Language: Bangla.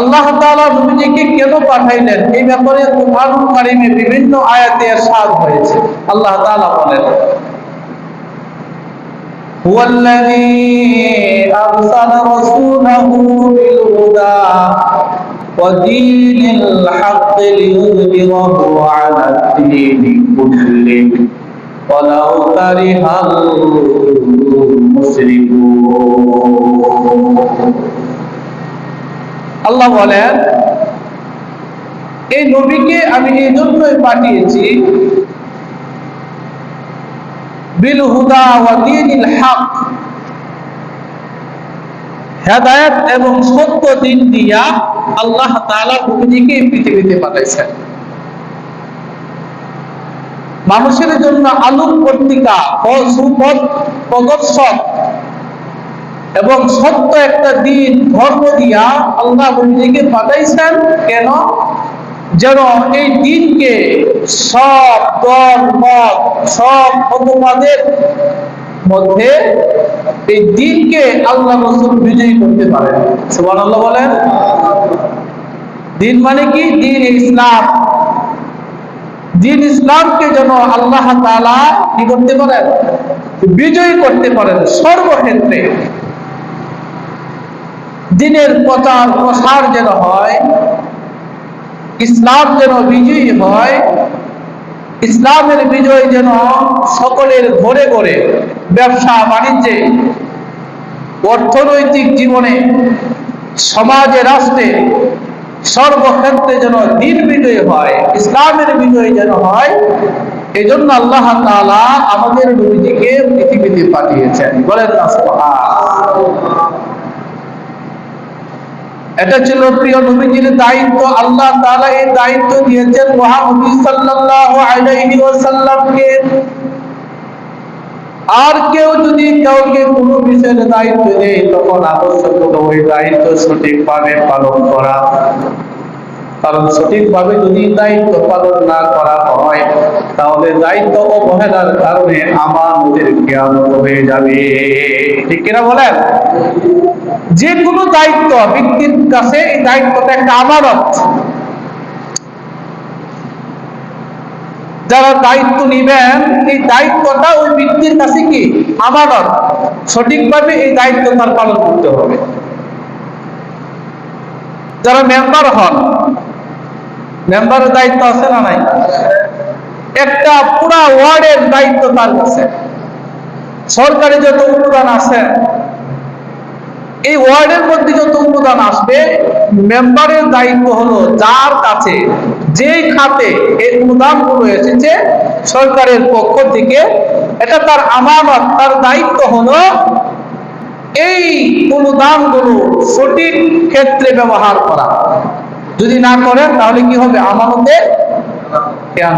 আল্লাহ তাআলা নবীজিকে কেন পাঠাইলেন এই ব্যাপারে কুরআনুল কারীমে বিভিন্ন আয়াতে ইরশাদ হয়েছে আল্লাহ তাআলা বলেন هو الذي أرسل رسوله بالهدى ودين الحق ليظهره على الدين كله ولو كره আল্লাহ বলেন, এই নবীকে আমি এই জন্যই পাঠিয়েছি বিল হুদা ওয়া দীনিল হক। হেদায়েত এবং সত্য দিন দিয়া আল্লাহ তাআলা নবীজিকে এই পৃথিবীতে পাঠাইছেন। মানুষের জন্য আলোক পত্রিকা সুপথ প্রদর্শক এবং সত্য একটা দিন ধর্ম দিয়া আল্লাহ নবীজিকে পাঠাইছেন। কেন? যেন এই দিনকে সব দল, মত, সব মতবাদের মধ্যে এই দিনকে আল্লাহ রসুল বিজয়ী করতে পারেন। সুবান আল্লাহ বলেন। দিন মানে কি? দিন ইসলাম। দিন ইসলামকে যেন আল্লাহ তাআলা কি করতে পারেন? বিজয়ী করতে পারেন সর্বক্ষেত্রে। দিনের প্রচার প্রসার যেন হয়, ইসলাম যেন বিজয়ী হয়, ইসলামের বিজয় যেন সকলের ঘরে ঘরে, ব্যবসা বাণিজ্যে, অর্থনৈতিক জীবনে, সমাজে, রাষ্ট্রে, সর্বক্ষেত্রে যেন দিন বিজয় হয়, ইসলামের বিজয় যেন হয় এই জন্য আল্লাহ আমাদের নবীজিকে পৃথিবীতে পাঠিয়েছেন। বলেন না এটা ছিল প্রিয় নবীজির দায়িত্ব। আল্লাহ তাআলা এই দায়িত্ব দিয়েছেন মুহাম্মদ সাল্লাল্লাহু আলাইহি ওয়াসাল্লামকে। আর কেউ যদি কাউকে কোনো বিষয়ের দায়িত্ব দেয়, তখন আবশ্যক হলো ওই দায়িত্ব সঠিকভাবে পালন করা। কারণ সঠিকভাবে যদি দায়িত্ব পালন না করা তাহলে দায়িত্ব অবহেলার কারণে আমাদের জ্ঞানত হয়ে যাবে। ঠিক কিনা বলেন? যে কোনো দায়িত্ব ব্যক্তির কাছে এই দায়িত্বটা একটা আমানত। যারা দায়িত্ব নিবেন, এই দায়িত্বটা ওই ব্যক্তির কাছে কি? আমানত। সঠিকভাবে এই দায়িত্ব তার পালন করতে হবে। যারা মেম্বার হন, মেম্বারের দায়িত্ব আছে না নাই? একটা পুরা ওয়ার্ডের দায়িত্ব তার কাছে। সরকারি যত অনুদান আছে, এই ওয়ার্ডের মধ্যে যত অনুদান আসবে, মেম্বারের দায়িত্ব হলো যার কাছে যেই খাতে এই অনুদানগুলো এসেছে, সরকারের পক্ষ থেকে, এটা তার আমানত, তার দায়িত্ব হলো এই অনুদানগুলো সঠিক ক্ষেত্রে ব্যবহার করা। যদি না করেন, তাহলে কি হবে? আমানতে খেয়াল